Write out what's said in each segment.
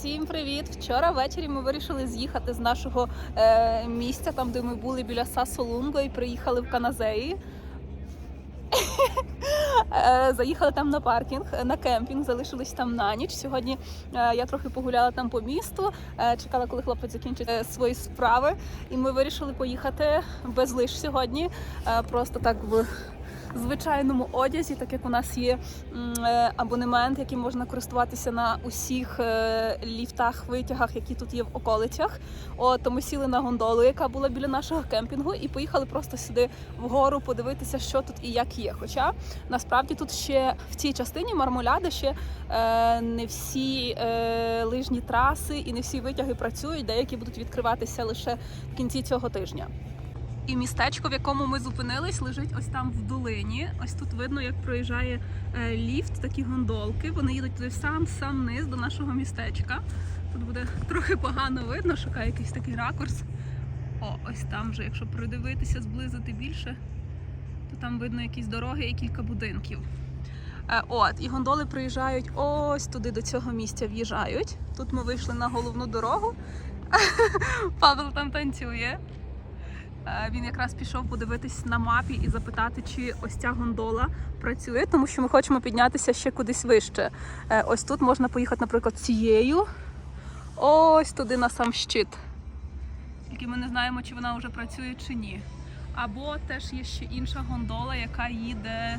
Всім привіт! Вчора ввечері ми вирішили з'їхати з нашого е, місця, там де ми були біля Сасолунго, і приїхали в Каназеї. Е, Заїхали там на паркінг, на кемпінг, залишились там на ніч. Сьогодні е, я трохи погуляла там по місту, е, чекала, коли хлопець закінчить свої справи. І ми вирішили поїхати без лиш сьогодні. Просто так в звичайному одязі, так як у нас є е, абонемент, яким можна користуватися на усіх е, ліфтах, витягах, які тут є в околицях. От то ми сіли на гондолу, яка була біля нашого кемпінгу, і поїхали просто сюди вгору подивитися, що тут і як є. Хоча насправді тут ще в цій частині мармоляди ще е, не всі лижні траси і не всі витяги працюють. Деякі будуть відкриватися лише в кінці цього тижня. І містечко, в якому ми зупинились, лежить ось там в долині. Ось тут видно, як проїжджає е, ліфт, такі гондолки. Вони їдуть туди сам сам низ до нашого містечка. Тут буде трохи погано видно, шукаю якийсь такий ракурс. О, ось там вже, якщо придивитися, зблизити більше, то там видно якісь дороги і кілька будинків. Е, От, і гондоли приїжджають ось туди до цього місця в'їжджають. Тут ми вийшли на головну дорогу. Павел там танцює. Е, Він якраз пішов подивитись на мапі і запитати, чи ось ця гондола працює, тому що ми хочемо піднятися ще кудись вище. Е, Ось тут можна поїхати, наприклад, цією, ось туди на сам щит. Тільки ми не знаємо, чи вона вже працює чи ні. Або теж є ще інша гондола, яка їде.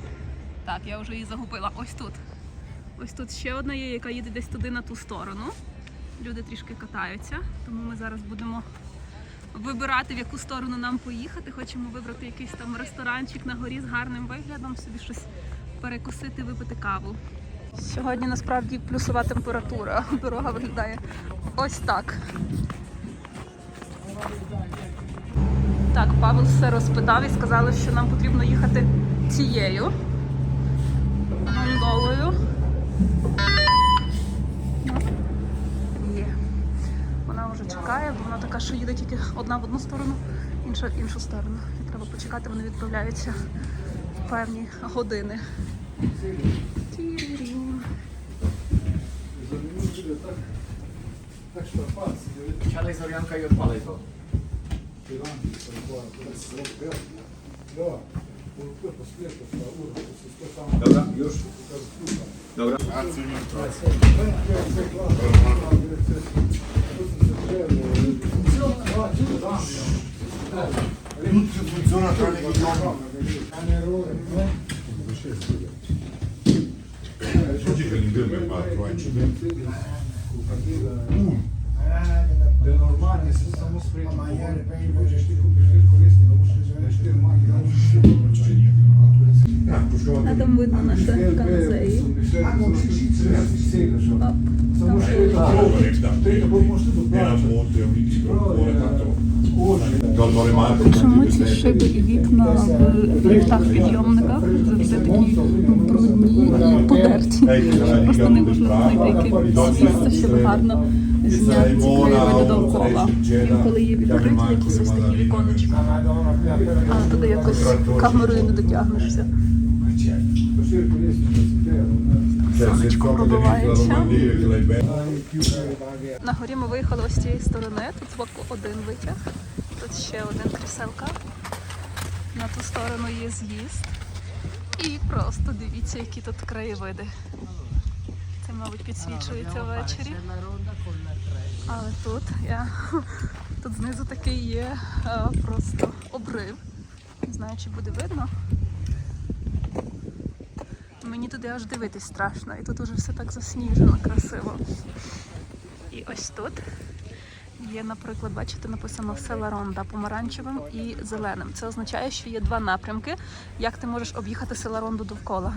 Так, я вже її загубила. Ось тут. Ось тут ще одна є, яка їде десь туди на ту сторону. Люди трішки катаються, тому ми зараз будемо вибирати, в яку сторону нам поїхати. Хочемо вибрати якийсь там ресторанчик на горі з гарним виглядом, собі щось перекусити, випити каву. Сьогодні насправді плюсова температура. Дорога виглядає ось так. Так, Павел все розпитав і сказали, що нам потрібно їхати цією гондолою. Є. Вона бо вона така, що їде тільки одна в одну сторону, інша в іншу сторону. І треба почекати, вони відправляються в певні години. Siadaj z Orianka i odpalaj to. Dobra, już. Dobra. Tutto funziona tranne che non. Oggi che l'inverno è quattro, eh, ci Uno. Де нормальні, це само сприйняти. Можеш ти купиш корисні, там видно наше каназеї. Чому ці шиби і вікна в ліфтах підйомниках завжди такі брудні і потерті? Просто не можна знайти якесь місце, щоб гарно зняти ці краєвиди довкола. Інколи є відкриті якісь ось такі віконечка, але туди якось камерою не дотягнешся. На горі ми виїхали ось з цієї сторони. Тут збоку один витяг, тут ще один кріселка. На ту сторону є з'їзд. І просто дивіться, які тут краєвиди. Це, мабуть, підсвічується ввечері. Але тут я тут знизу такий є е, просто обрив. Не знаю, чи буде видно. Мені туди аж дивитись страшно, і тут уже все так засніжено, красиво. І ось тут є, наприклад, бачите, написано села Ронда помаранчевим і зеленим. Це означає, що є два напрямки, як ти можеш об'їхати села Ронду довкола.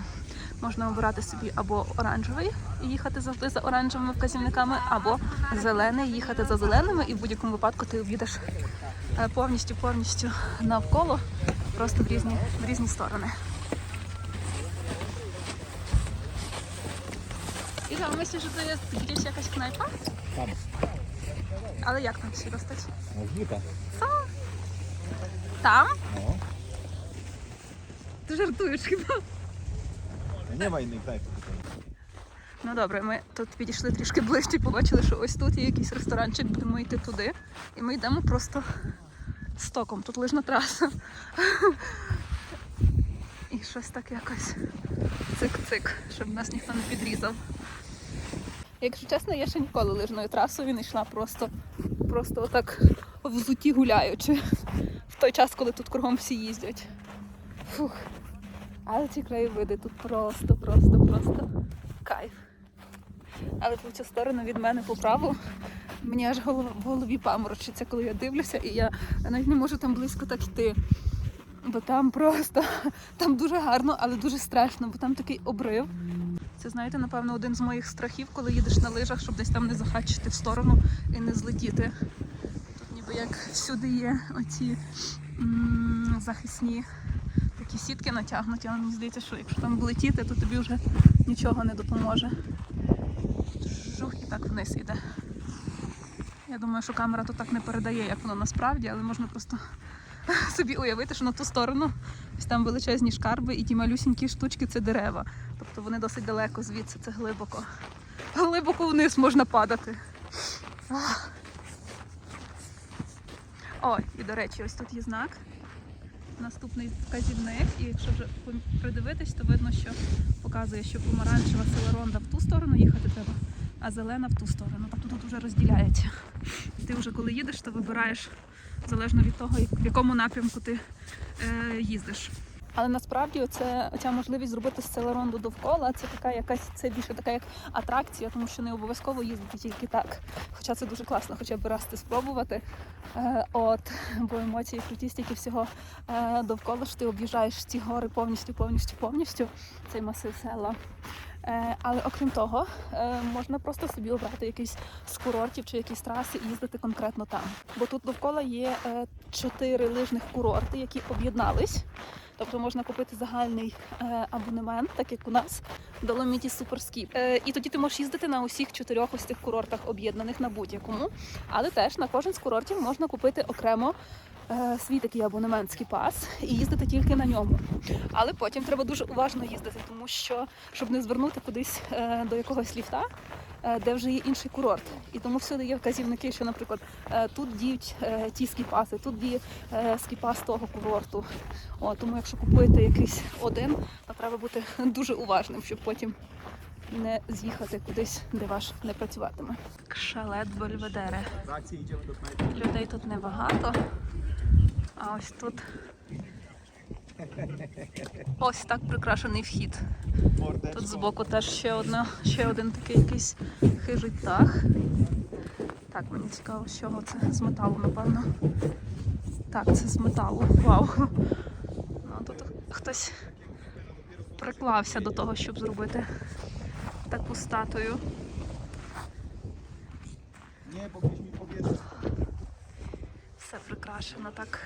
Можна обирати собі або оранжевий і їхати завжди за оранжевими вказівниками, або зелений, їхати за зеленими, і в будь-якому випадку ти об'їдеш е, повністю повністю навколо, просто в різні, в різні сторони. Ігор, myślisz, że to jest gdzieś jakaś knajpa? Tam. Ale jak tam się dostać? Możliwe. Tam? No. Ty żartujesz chyba. Nie ma innej knajpy. Ну добре, ми тут підійшли трішки ближче, побачили, що ось тут є якийсь ресторанчик, будемо йти туди. І ми йдемо просто стоком. Тут лижна траса. І щось так якось цик-цик, щоб нас ніхто не підрізав. Якщо чесно, я ще ніколи лижною трасою не йшла просто, просто отак взуті гуляючи. В той час, коли тут кругом всі їздять. Фух. Але ці краєвиди тут просто, просто, просто кайф. Але по цю сторону від мене по праву мені аж голова, в голові паморочиться, коли я дивлюся, і я навіть не можу там близько так йти. Бо там просто там дуже гарно, але дуже страшно, бо там такий обрив. Це знаєте, напевно, один з моїх страхів, коли їдеш на лижах, щоб десь там не захачити в сторону і не злетіти. Тут ніби як всюди є оці м, захисні такі сітки натягнуті, але мені здається, що якщо там влетіти, то тобі вже нічого не допоможе. Жух і так вниз іде. Я думаю, що камера то так не передає, як воно насправді, але можна просто собі уявити, що на ту сторону ось там величезні шкарби і ті малюсінькі штучки це дерева. Тобто вони досить далеко звідси, це глибоко. Глибоко вниз можна падати. Ой, і до речі, ось тут є знак. Наступний вказівник, і якщо вже придивитись, то видно, що показує, що помаранчева селеронда в ту сторону їхати треба, а зелена в ту сторону. Тобто тут вже розділяється. Ти вже коли їдеш, то вибираєш залежно від того, в якому напрямку ти е, їздиш. Але насправді оце, оця можливість зробити сцелеронду довкола, це така якась це більше така як атракція, тому що не обов'язково їздити тільки так. Хоча це дуже класно, хоча б раз це спробувати. Е, от, бо емоції круті стільки всього е, довкола, що ти об'їжджаєш ці гори повністю, повністю, повністю цей масив села. Е, але окрім того, е, можна просто собі обрати якийсь з курортів чи якісь траси і їздити конкретно там. Бо тут довкола є е, чотири лижних курорти, які об'єднались. Тобто можна купити загальний е, абонемент, так як у нас Доломіті Суперскіп. Е, і тоді ти можеш їздити на усіх чотирьох ось цих курортах, об'єднаних на будь-якому. Але теж на кожен з курортів можна купити окремо е, свій такий абонементський пас і їздити тільки на ньому. Але потім треба дуже уважно їздити, тому що щоб не звернути кудись до якогось ліфта. Е, Де вже є інший курорт, і тому всюди є вказівники, що, наприклад, е, тут діють е, ті скіпаси, тут діє скіпас того курорту. О, тому якщо купуєте якийсь один, то треба бути дуже уважним, щоб потім не з'їхати кудись, де ваш не працюватиме. Шалет Бельведере. Людей тут небагато. А ось тут ось так прикрашений вхід. Тут збоку теж ще одна, ще один такий якийсь хижий птах. Так, мені цікаво, з чого це з металу, напевно. Так, це з металу. Вау. Ну, тут хтось приклався до того, щоб зробити таку статую. Все прикрашено так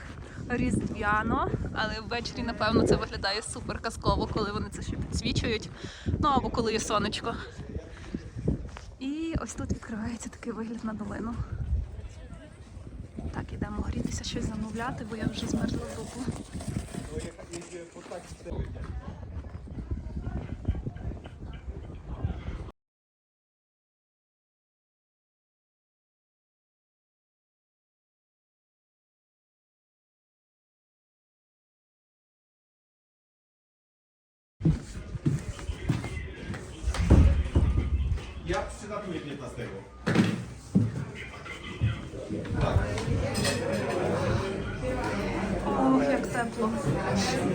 різдвяно, але ввечері, напевно, це виглядає супер казково, коли вони це ще підсвічують. Ну або коли є сонечко. І ось тут відкривається такий вигляд на долину. Так, ідемо грітися, щось замовляти, бо я вже змерзла в. Ja przylatuję 15. Ох, як тепло.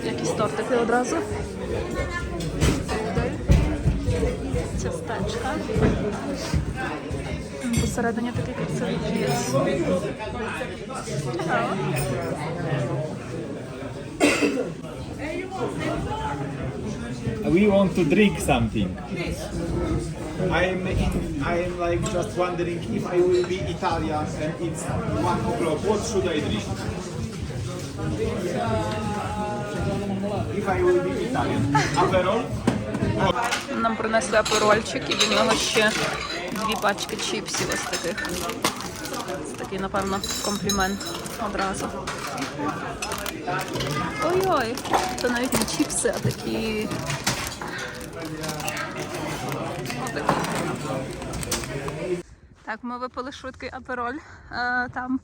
Якісь тортики одразу. Частечка. Посередині такий красивий кіс. We want to drink something. I'm in, I'm like just wondering if I will be Italian and it's one o'clock. What should I drink? If I will be Italian, Aperol. Нам принесли аперольчик і до нього ще дві пачки чіпсів ось таких. Це такий, напевно, комплімент одразу. Ой-ой, це навіть не чіпси, а такі. Так, ми випили швидкий апероль е, там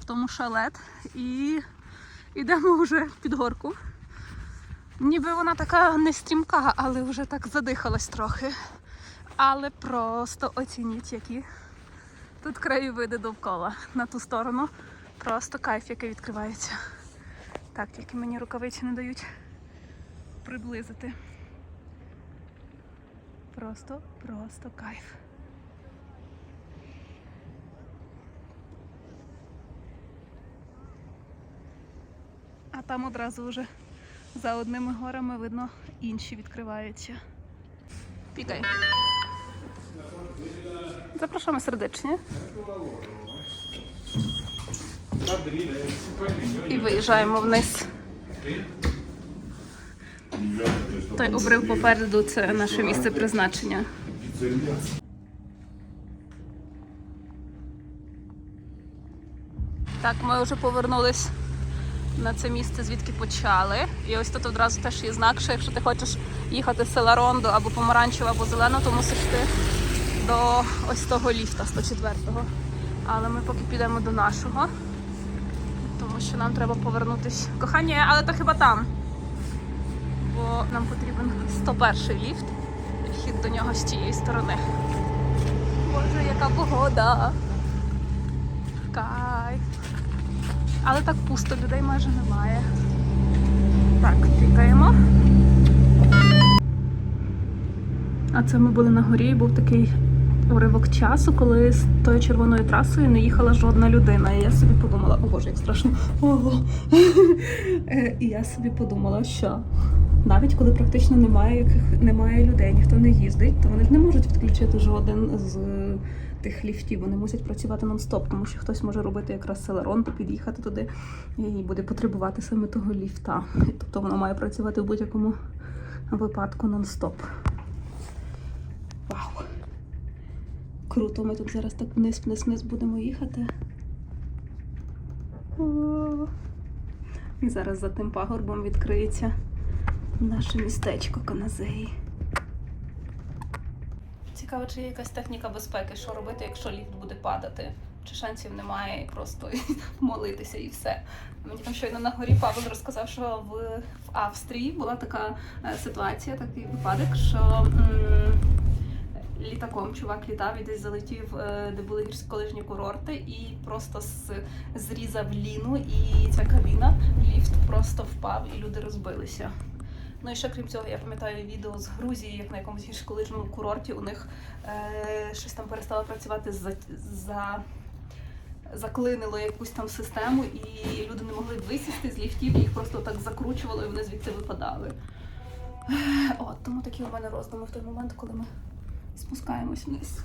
в тому шалет і йдемо вже під горку. Ніби вона така не стрімка, але вже так задихалась трохи. Але просто оцініть, які тут краєвиди довкола на ту сторону. Просто кайф, який відкривається. Так, тільки мені рукавиці не дають приблизити. Просто, просто кайф. А там одразу вже за одними горами видно інші відкриваються. Пікай. Запрошуємо сердечні. І виїжджаємо вниз. Той обрив попереду це наше місце призначення. Так, ми вже повернулись на це місце, звідки почали. І ось тут одразу теж є знак, що якщо ти хочеш їхати з села Рондо або помаранчево, або зелено, то мусиш йти до ось того ліфта 104-го. Але ми поки підемо до нашого, тому що нам треба повернутись. Кохання, але то хіба там. Бо нам потрібен 101 ліфт. Вхід до нього з тієї сторони. Боже, яка погода! Кайф! Але так пусто, людей майже немає. Так, пікаємо. А це ми були на горі і був такий уривок часу, коли з тою червоною трасою не їхала жодна людина. І я собі подумала, о боже, як страшно. Ого. Е, І я собі подумала, що навіть коли практично немає яких немає людей, ніхто не їздить, то вони ж не можуть відключити жоден з тих ліфтів. Вони мусять працювати нон-стоп, тому що хтось може робити якраз селерон, під'їхати туди і буде потребувати саме того ліфта. Тобто воно має працювати в будь-якому випадку нон-стоп. Вау! Круто, ми тут зараз так вниз, вниз, вниз будемо їхати. О! Зараз за тим пагорбом відкриється наше містечко Каназеї. Цікаво, чи є якась техніка безпеки, що робити, якщо ліфт буде падати. Чи шансів немає просто молитися і все. Мені там щойно на горі Павел розказав, що в, в Австрії була така е, ситуація, такий випадок, що м, літаком чувак літав і десь залетів, е, де були гірськолижні курорти, і просто зрізав ліну, і ця кабіна, ліфт просто впав, і люди розбилися. Ну і ще крім цього, я пам'ятаю відео з Грузії, як на якомусь гірськолижному курорті у них е, щось там перестало працювати за, за заклинило якусь там систему, і люди не могли висісти з ліфтів, їх просто так закручувало, і вони звідти випадали. Ех, От тому такі у мене роздуми в той момент, коли ми спускаємось вниз.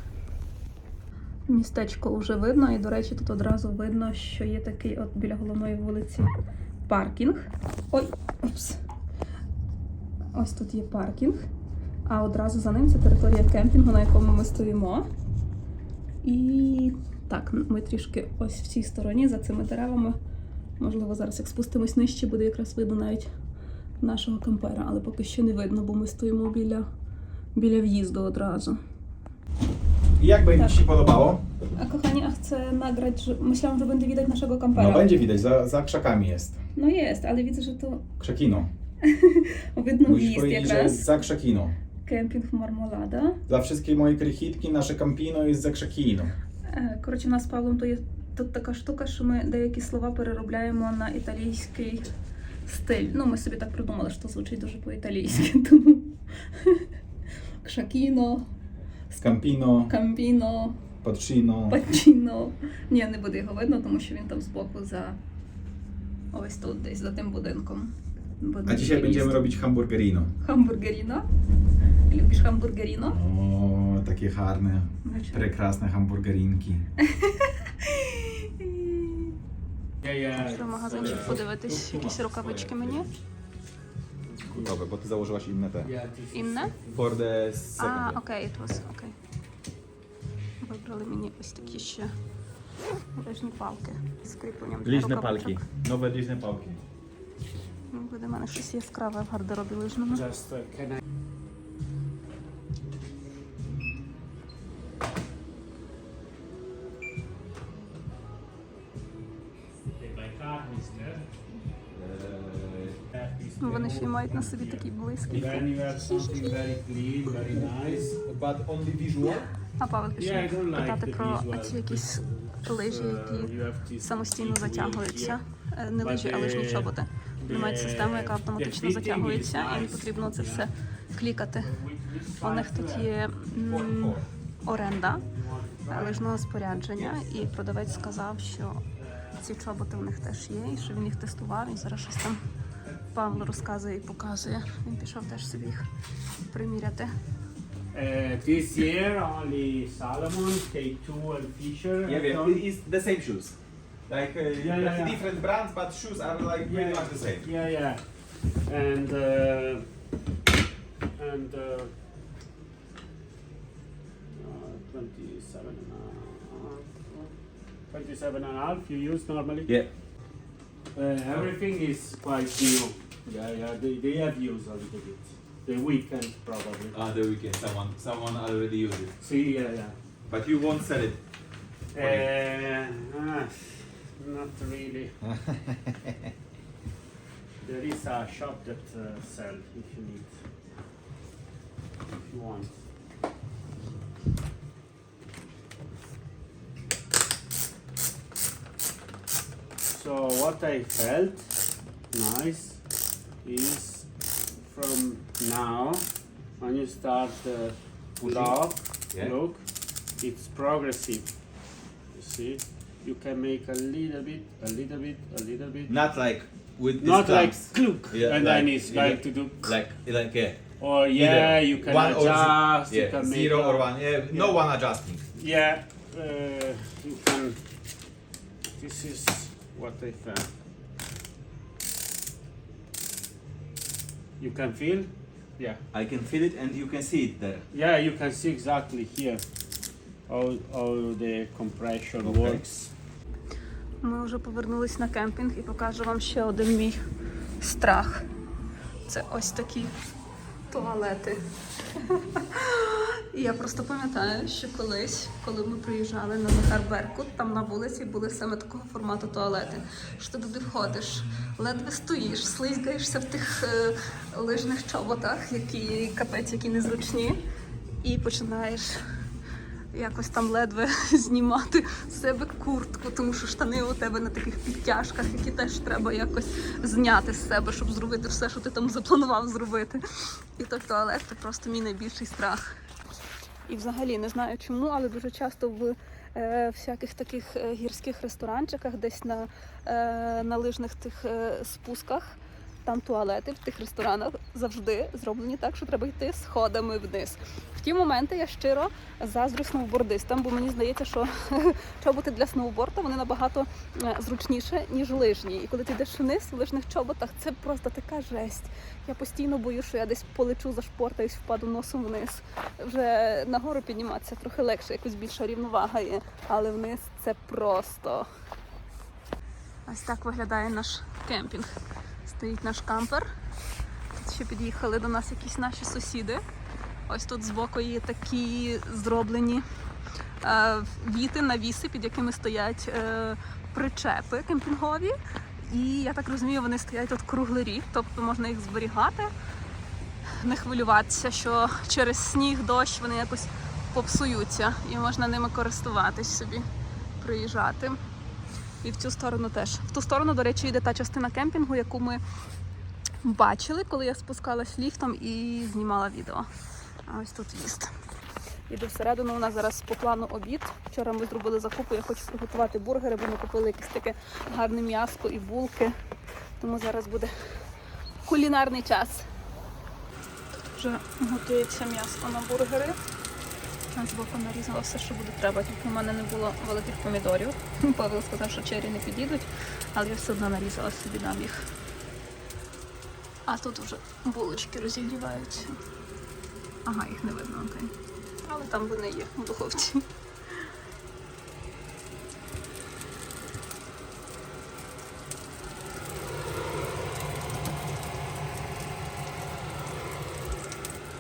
Містечко вже видно, і, до речі, тут одразу видно, що є такий от біля головної вулиці паркінг. Ой, опс. Ось тут є паркінг, а одразу за ним це територія кемпінгу, на якому ми стоїмо. І так, ми трішки ось в цій стороні, за цими деревами. Можливо, зараз як спустимось нижче, буде якраз видно навіть нашого кампера, ale поки що не видно, бо ми стоїмо біля, біля wjazdu одразу. I jak będzie Tak. Ci się podobało? A kochani, a chcę nagrać, że myślałam, że będzie widać naszego kampera. No będzie widać, za, za krzakami jest. No jest, ale widzę, że to Krzakino. Widno Musisz wjazd powiedzieć, że jest za Krzakino. Кемпінг Мармолада. Za wszystkie moje krychitki nasze Campino jest za Krzakino. Е, Коротше, у нас з Павлом то є тут така штука, що ми деякі слова переробляємо на італійський стиль. Ну, ми собі так придумали, що звучить дуже по-італійськи. Тому Кшакіно, Campino, Кампіно, Patrino. Пачіно. Ні, не буде його видно, тому що він там збоку за ось тут, десь за тим будинком. Видно, A dzisiaj що będziemy їсть. robić hamburgerino. Хамбургеріно. Lubisz hamburgerino? O, takie harne, prekrasne hamburgerinki. Пішли в магазинчик подивитись, якісь рукавички мені. Dobra, bo ty założyłaś inne te. Інне? For the А, second. окей, it was, окей. Вибрали мені ось такі ще режні палки з кріпленням для Liźne рукавичок. palki. Nowe liźne pałki. Ну, буде в мене щось яскраве в гардеробі лижному. Ну, е, вони ще й мають на собі такі близькі. А Павел пішов питати про ці якісь лижі, які самостійно затягуються. Не лижі, а лижні чоботи. Мають the- систему, яка автоматично затягується, і не потрібно це все клікати. У них тут є м, оренда е, лижного спорядження, і продавець сказав, що ці чоботи у них теж є, і що він їх тестував, і зараз щось там Павло розказує і показує. Він пішов теж собі їх приміряти. Uh, this year only Salomon, K2 and Fisher. Yeah, it's the same shoes. Like uh, Yeah, yeah, yeah. different brands, but shoes are like pretty Yeah. much the same. Yeah, yeah. And uh, and uh, uh, 27 and a half. 27 and a half you use normally? Yeah. Uh, everything is quite new. Yeah, yeah, they, they have used a little bit. The weekend probably. Ah, the weekend. Someone someone already used it, See, yeah, yeah. but you won't sell it. Uh, ah, not really. there is a shop that uh, sell if you need, if you want. So what I felt nice is from now when you start uh, lock, Yeah. look, it's progressive. You see, you can make a little bit, a little bit, a little bit. Not like with Not like kluk, Yeah, and then like- it's like to do. like like yeah. Or yeah, Either you can one or adjust. yeah, you can make zero or one. Yeah, no Yeah. one adjusting. Yeah, uh, you can. This is what I found. You can feel? Yeah. I can feel it and you can see it there. Yeah, you can see exactly here how, how the compression Okay. works. Ми вже повернулись на кемпінг і покажу вам ще один мій страх. Це ось такі туалети. І я просто пам'ятаю, що колись, коли ми приїжджали на Захар там на вулиці були саме такого формату туалети. Що ти туди входиш, ледве стоїш, слизгаєшся в тих е, лижних чоботах, які капець, які незручні, і починаєш якось там ледве знімати з себе куртку, тому що штани у тебе на таких підтяжках, які теж треба якось зняти з себе, щоб зробити все, що ти там запланував зробити. І той туалет це просто мій найбільший страх. І взагалі не знаю чому, але дуже часто в е, всяких таких е, гірських ресторанчиках, десь на, е, на лижних тих е, спусках, там туалети в тих ресторанах завжди зроблені так, що треба йти сходами вниз. В ті моменти я щиро заздрю сноубордистам, бо мені здається, що чоботи для сноуборда вони набагато е, зручніше, ніж лижні. І коли ти йдеш вниз в лижних чоботах, це просто така жесть. Я постійно боюсь, що я десь полечу, зашпортаюсь, впаду носом вниз. Вже нагору підніматися трохи легше, якось більша рівновага є, але вниз це просто. Ось так виглядає наш кемпінг. Стоїть наш кампер. Тут ще під'їхали до нас якісь наші сусіди. Ось тут збоку є такі зроблені е, віти, навіси, під якими стоять е, причепи кемпінгові. І я так розумію, вони стоять тут круглий рік, тобто можна їх зберігати, не хвилюватися, що через сніг, дощ вони якось попсуються і можна ними користуватись собі, приїжджати. І в цю сторону теж. В ту сторону, до речі, йде та частина кемпінгу, яку ми бачили, коли я спускалась ліфтом і знімала відео. А ось тут в'їзд. Іду всередину, у нас зараз по плану обід. Вчора ми зробили закупу, я хочу приготувати бургери, бо ми купили якесь таке гарне м'ясо і булки. Тому зараз буде кулінарний час. Вже готується м'ясо на бургери. Я боку нарізала все, що буде треба. Тільки в мене не було великих помідорів. Павел сказав, що чері не підійдуть, але я все одно нарізала собі дам їх. А тут вже булочки розігріваються. Ага, їх не видно, окей. Але там вони є в духовці.